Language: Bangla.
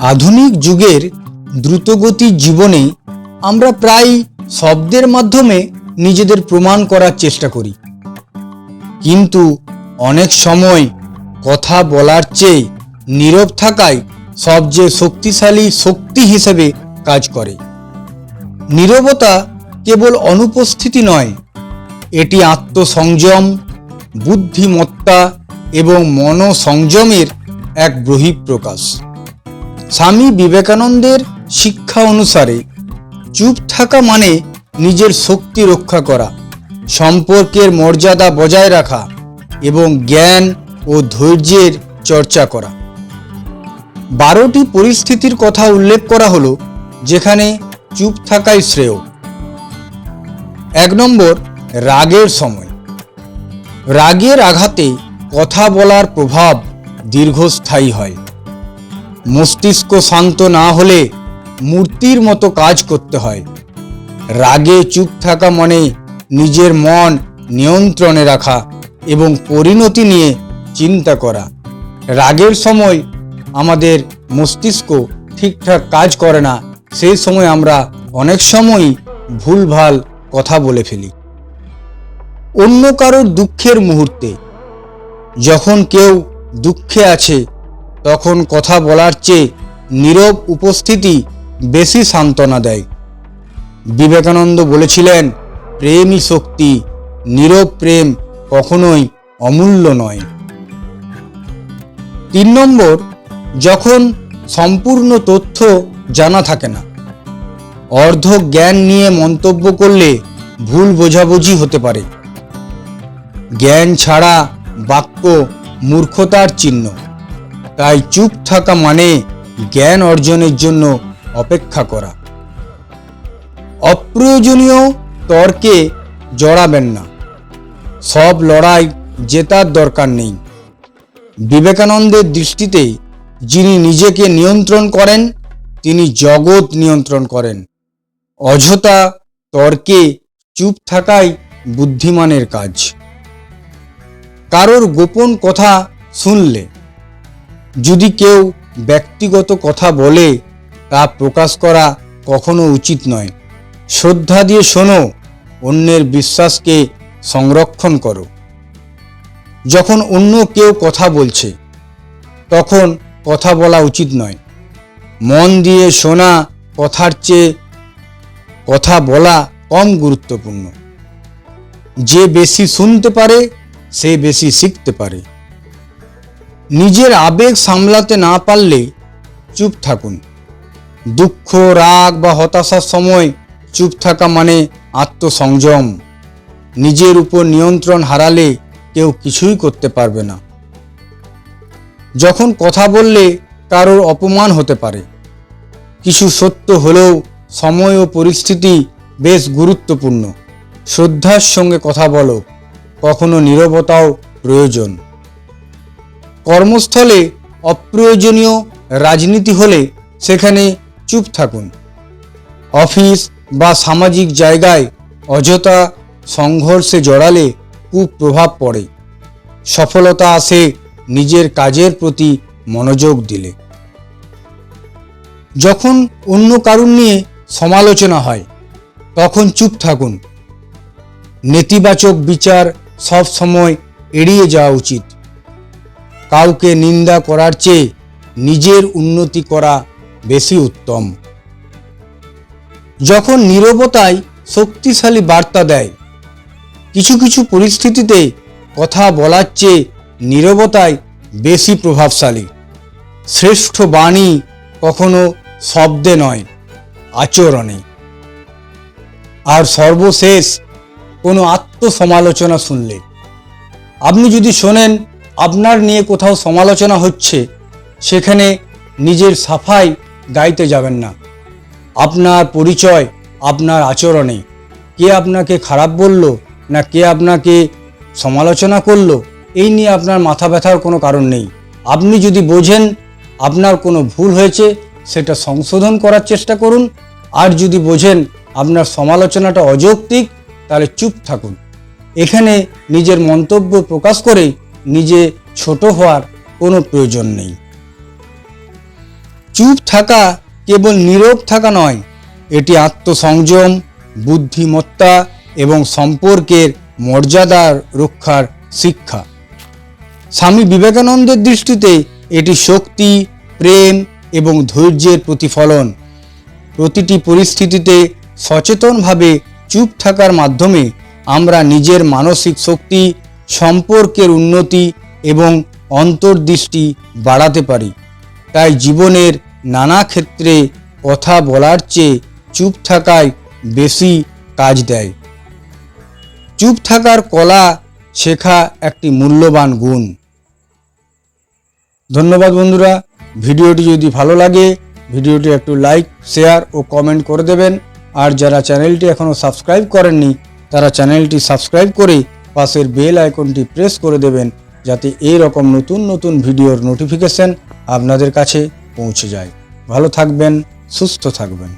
আধুনিক যুগের দ্রুতগতির জীবনে আমরা প্রায় শব্দের মাধ্যমে নিজেদের প্রমাণ করার চেষ্টা করি। কিন্তু অনেক সময় কথা বলার চেয়ে নীরব থাকায় সবচেয়ে শক্তিশালী শক্তি হিসেবে কাজ করে। নীরবতা কেবল অনুপস্থিতি নয়, এটি আত্মসংযম, বুদ্ধিমত্তা এবং মনসংযমের এক বহিঃপ্রকাশ। স্বামী বিবেকানন্দের শিক্ষা অনুসারে চুপ থাকা মানে নিজের শক্তি রক্ষা করা, সম্পর্কের মর্যাদা বজায় রাখা এবং জ্ঞান ও ধৈর্যের চর্চা করা। বারোটি পরিস্থিতির কথা উল্লেখ করা হলো, যেখানে চুপ থাকাই শ্রেয়। এক নম্বর, রাগের সময়। রাগের আঘাতে কথা বলার প্রভাব দীর্ঘস্থায়ী হয়। মস্তিষ্ক শান্ত না হলে মূর্তির মতো কাজ করতে হয়। রাগে চুপ থাকা মনে নিজের মন নিয়ন্ত্রণে রাখা এবং পরিণতি নিয়ে চিন্তা করা। রাগের সময় আমাদের মস্তিষ্ক ঠিকঠাক কাজ করে না, সেই সময় আমরা অনেক সময়ই ভুলভাল কথা বলে ফেলি। অন্য কারোর দুঃখের মুহূর্তে, যখন কেউ দুঃখে আছে তখন কথা বলার চেয়ে নীরব উপস্থিতি বেশি সান্ত্বনা দেয়। বিবেকানন্দ বলেছিলেন, প্রেমই শক্তি, নীরব প্রেম কখনোই অমূল্য নয়। তিন নম্বর, যখন সম্পূর্ণ তথ্য জানা থাকে না অর্ধ জ্ঞান নিয়ে মন্তব্য করলে ভুল বোঝাবুঝি হতে পারে। জ্ঞান ছাড়া বাক্য মূর্খতার চিহ্ন। তাই চুপ থাকা মানে জ্ঞান অর্জনের জন্য অপেক্ষা করা। অপ্রয়োজনীয় তর্কে জড়াবেন না। সব লড়াই জেতার দরকার নেই। বিবেকানন্দের দৃষ্টিতে যিনি নিজেকে নিয়ন্ত্রণ করেন, তিনি জগৎ নিয়ন্ত্রণ করেন। অযথা তর্কে চুপ থাকাই বুদ্ধিমানের কাজ। কারোর গোপন কথা শুনলে যদি কেউ ব্যক্তিগত কথা বলে তা প্রকাশ করা কখনো উচিত নয়। শ্রদ্ধা দিয়ে শোনো, অন্যের বিশ্বাসকে সংরক্ষণ করো। যখন অন্য কেউ কথা বলছে, তখন কথা বলা উচিত নয়। মন দিয়ে শোনা কথার চেয়ে কথা বলা কম গুরুত্বপূর্ণ। যে বেশি শুনতে পারে, সে বেশি শিখতে পারে। নিজের আবেগ সামলাতে না পারলে চুপ থাকুন। দুঃখ, রাগ বা হতাশার সময় চুপ থাকা মানে আত্মসংযম। নিজের উপর নিয়ন্ত্রণ হারালে কেউ কিছুই করতে পারবে না। যখন কথা বললে কারোর অপমান হতে পারে। কিছু সত্য হলেও সময় ও পরিস্থিতি বেশ গুরুত্বপূর্ণ। শ্রদ্ধার সঙ্গে কথা বলো, কখনো নীরবতাও প্রয়োজন। কর্মস্থলে অপ্রয়োজনীয় রাজনীতি হলে সেখানে চুপ থাকুন। অফিস বা সামাজিক জায়গায় অযথা সংঘর্ষে জড়ালে কুপ্রভাব পড়ে। সফলতা আসে নিজের কাজের প্রতি মনোযোগ দিলে। যখন অন্য কারুর নিয়ে সমালোচনা হয়, তখন চুপ থাকুন। নেতিবাচক বিচার সব সময় এড়িয়ে যাওয়া উচিত। কাউকে নিন্দা করার চেয়ে নিজের উন্নতি করা বেশি উত্তম। যখন নীরবতায় শক্তিশালী বার্তা দেয়, কিছু কিছু পরিস্থিতিতে কথা বলার চেয়ে নীরবতায় বেশি প্রভাবশালী। শ্রেষ্ঠ বাণী কখনো শব্দে নয়, আচরণে। আর সর্বশেষ কোনো আত্মসমালোচনা শুনলে। আপনি যদি শোনেন আপনার নিয়ে কোথাও সমালোচনা হচ্ছে, সেখানে নিজের সাফাই গাইতে যাবেন না। আপনার পরিচয়, আপনার আচরণে। কে আপনাকে খারাপ বলল, না কে আপনাকে সমালোচনা করল, এই নিয়ে আপনার মাথা ব্যথার কোনো কারণ নেই। আপনি যদি বোঝেন আপনার কোনো ভুল হয়েছে, সেটা সংশোধন করার চেষ্টা করুন। আর যদি বোঝেন আপনার সমালোচনাটা অযৌক্তিক, তাহলে চুপ থাকুন। এখানে নিজের মন্তব্য প্রকাশ করে নিজে ছোট হওয়ার কোনো প্রয়োজন নেই। চুপ থাকা কেবল নীরব থাকা নয়, এটি আত্মসংযম, বুদ্ধিমত্তা এবং সম্পর্কের মর্যাদার রক্ষার শিক্ষা। স্বামী বিবেকানন্দের দৃষ্টিতে এটি শক্তি, প্রেম এবং ধৈর্যের প্রতিফলন। প্রতিটি পরিস্থিতিতে সচেতনভাবে চুপ থাকার মাধ্যমে আমরা নিজের মানসিক শক্তি সম্পর্কের উন্নতি এবং অন্তর্দৃষ্টি বাড়াতে পারি। তাই জীবনের নানা ক্ষেত্রে কথা বলার চেয়ে চুপ থাকায় বেশি কাজ দেয়। চুপ থাকার কলা শেখা একটি মূল্যবান গুণ। ধন্যবাদ বন্ধুরা। ভিডিওটি যদি ভালো লাগে, ভিডিওটি একটু লাইক, শেয়ার ও কমেন্ট করে দেবেন। আর যারা চ্যানেলটি এখনও সাবস্ক্রাইব করেননি, তারা চ্যানেলটি সাবস্ক্রাইব করে পাশের বেল আইকনটি প্রেস করে দেবেন যাতে এই রকম নতুন নতুন ভিডিওর নোটিফিকেশন আপনাদের কাছে পৌঁছে যায়। ভালো থাকবেন, সুস্থ থাকবেন।